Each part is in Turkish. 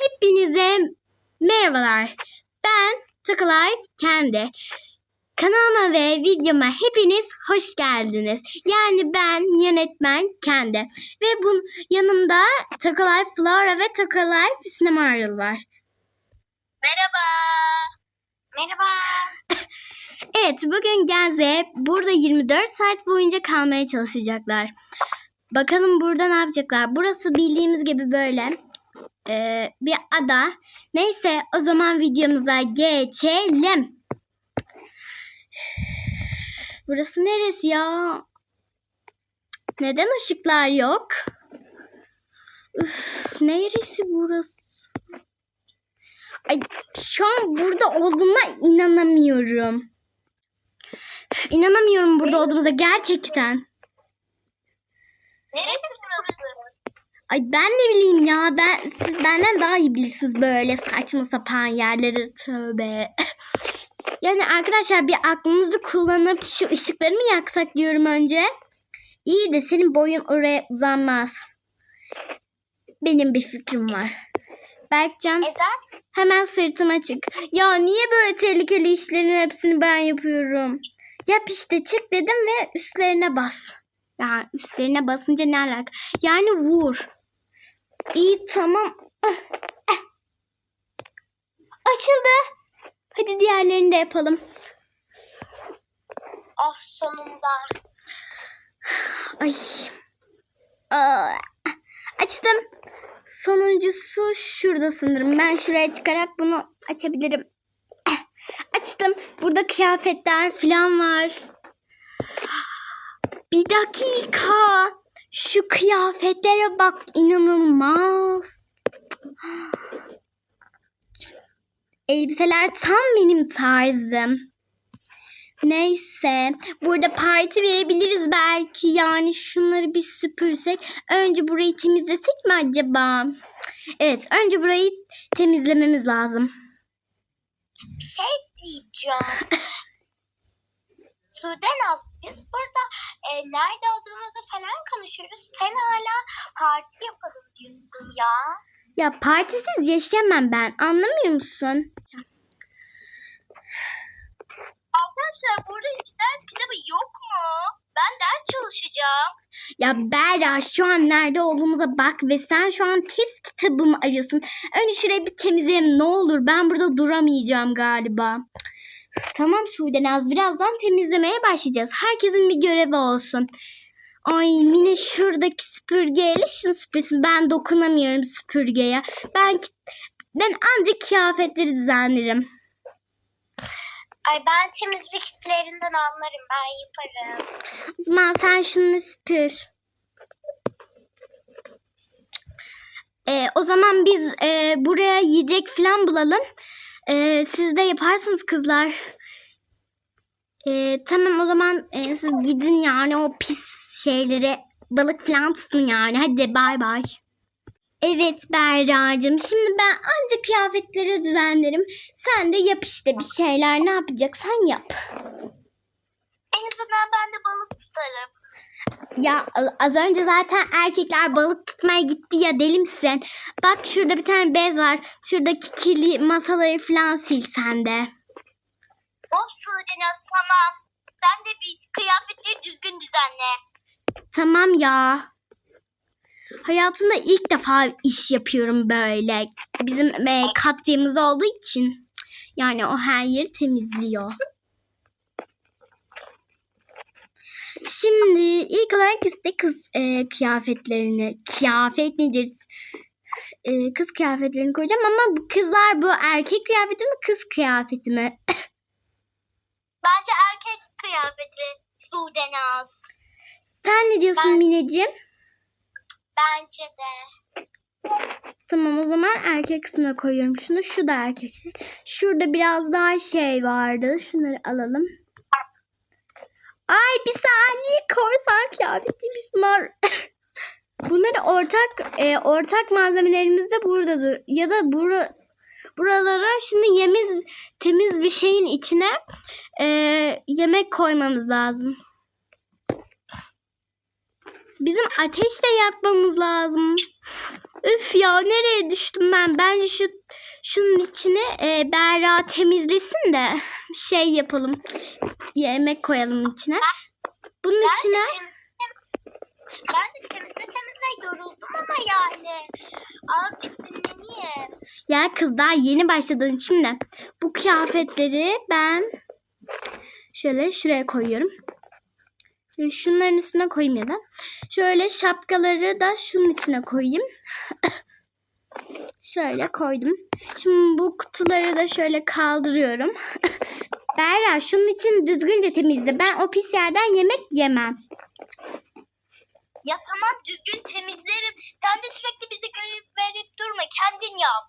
Hepinize merhabalar. Ben Takalife Kendi. Kanalıma ve videoma hepiniz hoş geldiniz. Yani ben yönetmen Kendi. Ve bu yanımda Takalife Flora ve Takalife Sinema var. Merhaba. Merhaba. Evet bugün Genze burada 24 saat boyunca kalmaya çalışacaklar. Bakalım burada ne yapacaklar. Burası bildiğimiz gibi böyle e, bir ada. Neyse o zaman videomuza geçelim. Burası neresi ya? Neden ışıklar yok? Üf, neresi burası? Ay, şu an burada olduğuma inanamıyorum. Üf, İnanamıyorum burada olduğumuza gerçekten. Neresi burası? Ay ben ne bileyim ya ben siz benden daha iyi bilirsiniz böyle saçma sapan yerleri tövbe. yani arkadaşlar bir aklımızı kullanıp şu ışıkları mı yaksak diyorum önce. İyi de senin boyun oraya uzanmaz. Benim bir fikrim var. Berkcan Ezel. hemen sırtıma çık. Ya niye böyle tehlikeli işlerin hepsini ben yapıyorum? Yap işte çık dedim ve üstlerine bas. Ya üstlerine basınca ne alaka? Yani vur. İyi tamam. Ah, ah. Açıldı. Hadi diğerlerini de yapalım. Oh sonunda. Ay. Aa, açtım. Sonuncusu şurada sanırım. Ben şuraya çıkarak bunu açabilirim. Açtım. Burada kıyafetler falan var. Bir dakika. Şu kıyafetlere bak inanılmaz. Elbiseler tam benim tarzım. Neyse. Burada parti verebiliriz belki. Yani şunları bir süpürsek. Önce burayı temizlesek mi acaba? Evet. Önce burayı temizlememiz lazım. Bir şey diyeceğim. Sudenaz biz burada e, nerede olduğumuzu falan konuşuyoruz. Sen hala parti yapalım diyorsun ya. Ya partisiz yaşayamam ben. Anlamıyor musun? Arkadaşlar burada hiç ders kitabı yok mu? Ben ders çalışacağım. Ya Berra şu an nerede olduğumuza bak ve sen şu an test kitabımı arıyorsun. Önce şurayı bir temizleyelim ne olur. Ben burada duramayacağım galiba. Tamam Sudenaz birazdan temizlemeye başlayacağız. Herkesin bir görevi olsun. Ay Mine şuradaki süpürgeyle şunu süpürsün. Ben dokunamıyorum süpürgeye. Ben ben ancak kıyafetleri düzenlerim. Ay ben temizlik işlerinden anlarım. Ben yaparım. O zaman sen şunu süpür. Ee, o zaman biz e, buraya yiyecek falan bulalım. Ee, siz de yaparsınız kızlar. Ee, tamam o zaman e, siz gidin yani o pis şeyleri balık falan tutun yani. Hadi bay bay. Evet Berra'cığım. Şimdi ben ancak kıyafetleri düzenlerim. Sen de yap işte bir şeyler. Ne yapacaksan yap. En azından ben de balık tutarım. Ya az önce zaten erkekler balık tutmaya gitti ya deli misin? Bak şurada bir tane bez var. Şuradaki kirli masaları falan sil sen de. Of Sudenaz tamam. Sen de bir kıyafetleri düzgün düzenle. Tamam ya. Hayatımda ilk defa iş yapıyorum böyle. Bizim e, katliamımız olduğu için. Yani o her yeri temizliyor. Şimdi ilk olarak üstte kız e, kıyafetlerini, kıyafet nedir? E, kız kıyafetlerini koyacağım ama bu kızlar bu erkek kıyafeti mi kız kıyafeti mi? Bence erkek kıyafeti Sudenaz. Sen ne diyorsun Ben- Mineciğim? Bence de. Tamam o zaman erkek kısmına koyuyorum şunu. Şu da erkek. Şurada biraz daha şey vardı. Şunları alalım. Ay bir saniye korsan kıyafetiymiş bunlar. Bunları ortak e, ortak malzemelerimiz de buradadır. Ya da bura, buralara şimdi yemiz temiz bir şeyin içine e, yemek koymamız lazım. Bizim ateş de yakmamız lazım. Üf ya nereye düştüm ben? Bence şu şunun içine e, Berra temizlesin de şey yapalım. Yemek koyalım içine. Bunun Ben içine de temizle, ben de temizle temizle yoruldum ama yani. Azıcık dinleneyim. ya kız daha yeni başladığın için de bu kıyafetleri ben şöyle şuraya koyuyorum. Şunların üstüne koyayım ya da. Şöyle şapkaları da şunun içine koyayım. şöyle koydum. Şimdi bu kutuları da şöyle kaldırıyorum. Berra şunun için düzgünce temizle. Ben o pis yerden yemek yemem. Ya tamam düzgün temizlerim. Sen de sürekli bizi görüp verip durma. Kendin yap.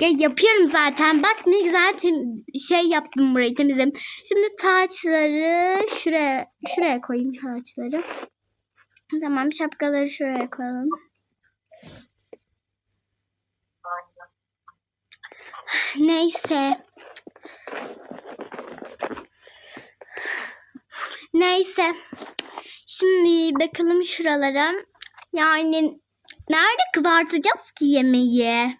Ya yapıyorum zaten. Bak ne güzel şey yaptım burayı temizledim. Şimdi taçları şuraya şuraya koyayım taçları. Tamam şapkaları şuraya koyalım. Neyse. Neyse. Şimdi bakalım şuralara. Yani nerede kızartacağız ki yemeği?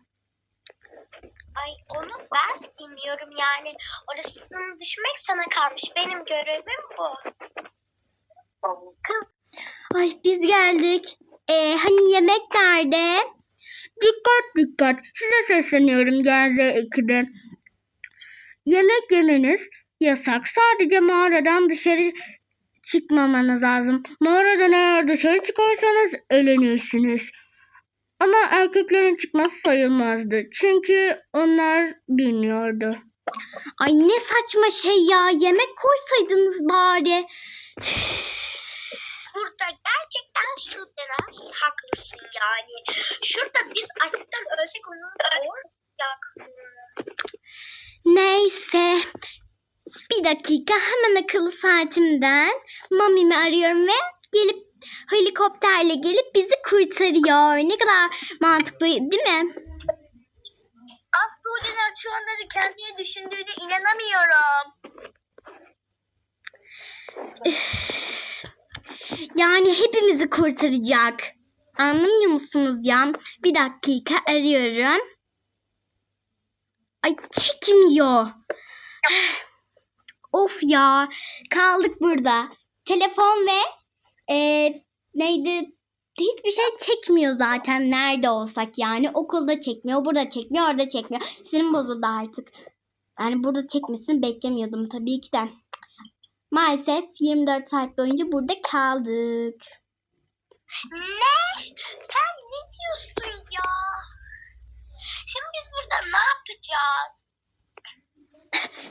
Ay onu ben bilmiyorum yani. Orasını düşünmek sana kalmış. Benim görevim bu. Kız Ay biz geldik. Ee, hani yemek nerede? Dikkat dikkat. Size sesleniyorum Genze ekibi. Yemek yemeniz yasak. Sadece mağaradan dışarı çıkmamanız lazım. Mağaradan eğer dışarı çıkarsanız elenirsiniz. Ama erkeklerin çıkması sayılmazdı. Çünkü onlar bilmiyordu. Ay ne saçma şey ya. Yemek koysaydınız bari. burada gerçekten şu denen haklısın yani. Şurada biz açlıktan ölsek onun olacak. Neyse. Bir dakika hemen akıllı saatimden mamimi arıyorum ve gelip helikopterle gelip bizi kurtarıyor. Ne kadar mantıklı değil mi? Aslı'nın şu anda kendine düşündüğüne inanamıyorum. Yani hepimizi kurtaracak. Anlamıyor musunuz ya? Bir dakika arıyorum. Ay çekmiyor. Of ya. Kaldık burada. Telefon ve e, neydi? Hiçbir şey çekmiyor zaten nerede olsak yani. Okulda çekmiyor, burada çekmiyor, orada çekmiyor. Sinirim bozuldu artık. Yani burada çekmesini beklemiyordum tabii ki de. Maalesef 24 saat boyunca burada kaldık. Ne? Sen ne diyorsun ya? Şimdi biz burada ne yapacağız?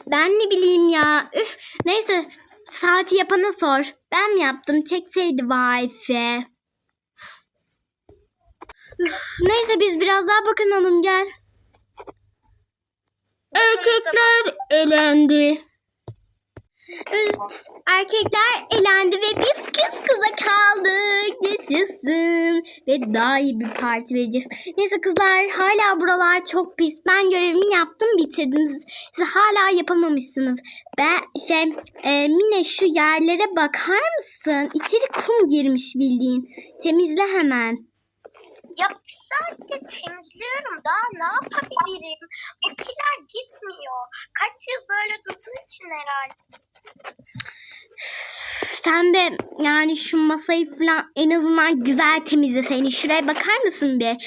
Ben ne bileyim ya. Üf. Neyse saati yapana sor. Ben mi yaptım? Çekseydi wifi. Neyse biz biraz daha bakınalım gel. Erkekler elendi. Evet, erkekler elendi ve biz kız kıza kaldık. Yaşasın. Ve daha iyi bir parti vereceğiz. Neyse kızlar hala buralar çok pis. Ben görevimi yaptım bitirdim. Siz hala yapamamışsınız. Ben şey e, Mine şu yerlere bakar mısın? İçeri kum girmiş bildiğin. Temizle hemen. Ya sadece temizliyorum daha ne yapabilirim? Bu kiler gitmiyor. Kaç yıl böyle durduğu için herhalde. Sen de yani şu masayı falan en azından güzel temizleseydin. Şuraya bakar mısın bir?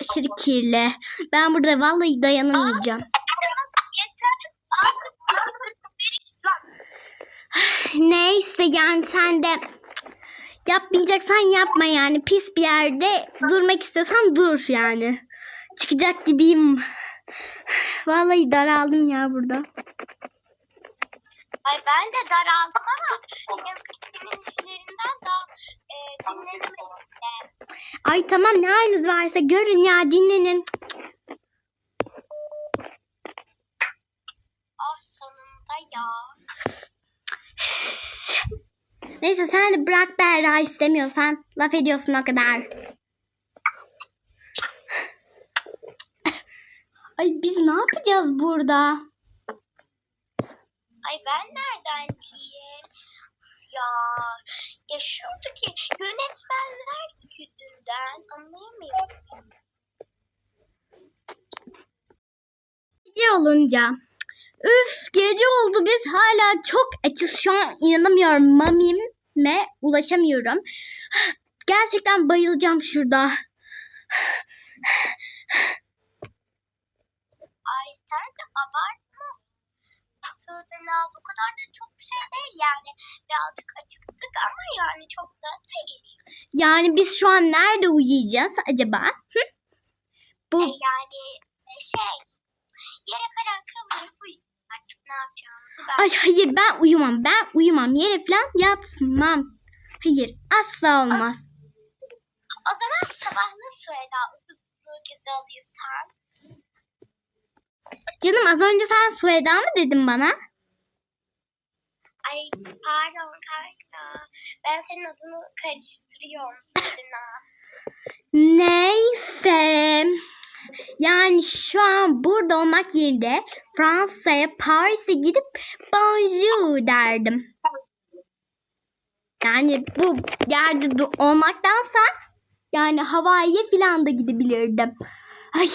Aşırı kirli. Ben burada vallahi dayanamayacağım. Neyse yani sen de yapmayacaksan yapma yani. Pis bir yerde durmak istiyorsan dur yani. Çıkacak gibiyim. Vallahi daraldım ya burada. Ay ben de daraldım ama yazık ki senin işlerinden daha e, dinlenemedim de. Ay tamam ne haliniz varsa görün ya dinlenin. Ah sonunda ya. Neyse sen de bırak Berra istemiyorsan laf ediyorsun o kadar. Ay biz ne yapacağız burada? Ay ben nereden bileyim? Ya, ya şuradaki yönetmenler yüzünden anlayamıyorum. Gece olunca. Üf gece oldu biz hala çok açız şu an inanamıyorum mamime ulaşamıyorum. Gerçekten bayılacağım şurada. Ay sen de abartma. Sözenaz o kadar da çok bir şey değil yani. Birazcık acıktık ama yani çok da değil. Yani biz şu an nerede uyuyacağız acaba? Hı? Bu E, yani e, şey yere falan kıvırıp uyu. Ne yapacağımızı ben. Ay hayır ben uyumam. Ben uyumam. Yere falan yatmam. Hayır asla olmaz. O zaman sabahlı Sueda uzunluğu göze alıyorsan. Canım az önce sen Sueda mı dedin bana? Ay pardon kanka. Ben senin adını karıştırıyorum Sudenaz. Neyse. Yani şu an burada olmak yerine Fransa'ya Paris'e gidip bonjour derdim. Yani bu yerde olmaktansa yani Hawaii'ye falan da gidebilirdim. Ay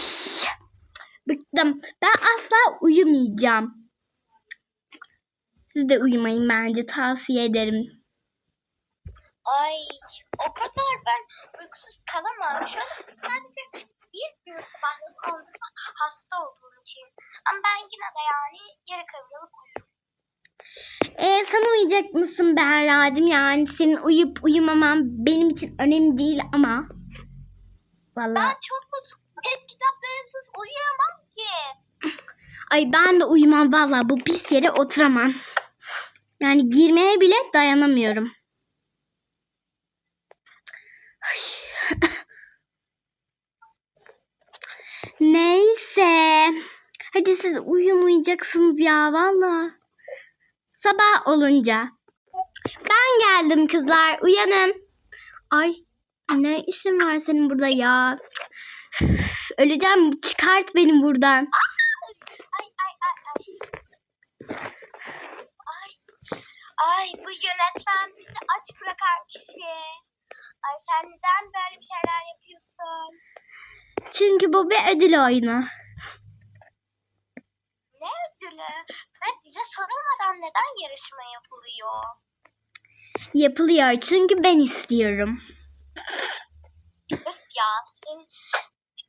bıktım. Ben asla uyumayacağım. Siz de uyumayın bence tavsiye ederim. Ay o kadar ben uykusuz kalamam. Şu an sadece bir gün sabahlık oldu da hasta olduğum için. Ama ben yine de yani yere kıvrılıp uyurum. Ee, sen uyuyacak mısın Berra'cığım? Yani senin uyup uyumaman benim için önemli değil ama. Ben Vallahi. çok hep kitaplarımsız uyuyamam ki. Ay ben de uyumam vallahi bu pis yere oturamam. Yani girmeye bile dayanamıyorum. Ay. Neyse. Hadi siz uyuyun uyuyacaksınız ya valla. Sabah olunca. Ben geldim kızlar uyanın. Ay ne işin var senin burada ya? Üf, Öleceğim çıkart beni buradan. Ay ay ay ay. Ay. Ay bu yönetmen bizi aç bırakan kişi. Ay sen neden böyle bir şeyler yapıyorsun? Çünkü bu bir ödül oyunu. Ne ödülü? Ve bize sorulmadan neden yarışma yapılıyor? Yapılıyor çünkü ben istiyorum. Öf ya sen,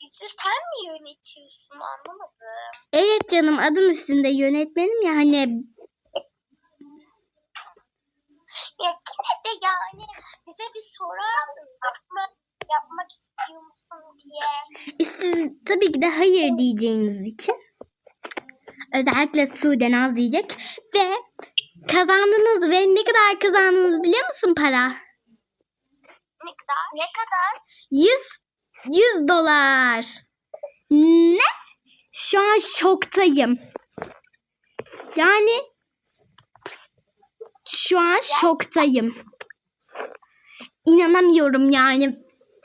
bizi sen mi yönetiyorsun anlamadım. Evet canım adım üstünde yönetmenim ya hani Ya yine de yani bize bir sorarsın yapma, yapmak istiyor musun diye. siz tabii ki de hayır diyeceğiniz için özellikle Sude Naz diyecek ve kazandınız ve ne kadar kazandınız biliyor musun para? Ne kadar? Ne kadar? 100 100 dolar. Ne? Şu an şoktayım. Yani şu an şoktayım. İnanamıyorum yani.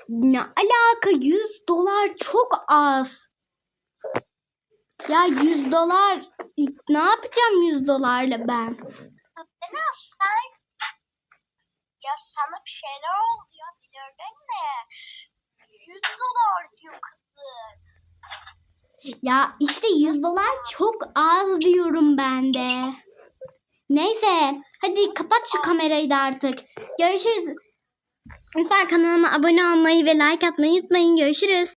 Ne alaka 100 dolar çok az. Ya 100 dolar ne yapacağım 100 dolarla ben? Neden sen? Ya sana bir şeyler oldu ya bilirdin mi? 100 dolar diyor kızı. Ya işte 100 dolar çok az diyorum ben de. Neyse hadi kapat şu kamerayı da artık. Görüşürüz. Lütfen kanalıma abone olmayı ve like atmayı unutmayın. Görüşürüz.